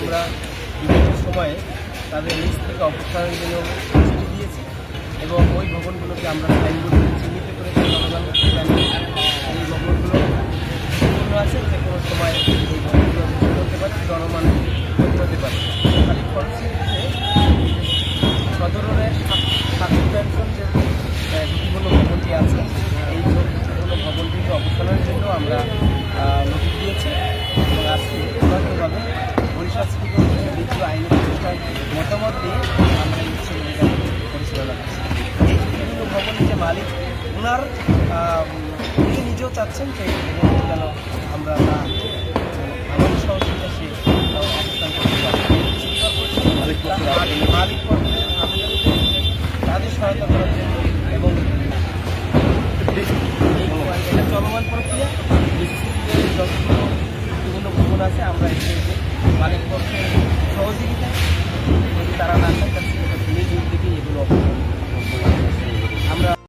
আমরা বিভিন্ন সময়ে তাদের নিজ থেকে অপসারণের জন্য চিঠি দিয়েছি এবং ওই ভবনগুলোকে আমরা সাইনবোর্ড চিহ্নিত করেছি। এই ভবনগুলো আছে, যে কোনো সময় এই ভবনগুলো হতে পারে জনমানুষ হতে পারে। তাহলে ফলশ্রুতিতে সদরনের সাতজন যে ঝুঁকিপূর্ণ ভবনটি আছে, এই ঝুঁকিপূর্ণ ভবনটিকে অপসারণের জন্য আমরা নোটিশ দিয়েছি। এই ঝুঁকিপূর্ণ ভবনের যে মালিক ওনার উনি নিজেও চাচ্ছেন যে যেন আমরা না তাদের সহায়তা করার জন্য এবং চলমান প্রক্রিয়া বিভিন্ন ভবন আছে আমরা মালিক পক্ষের সহযোগিতা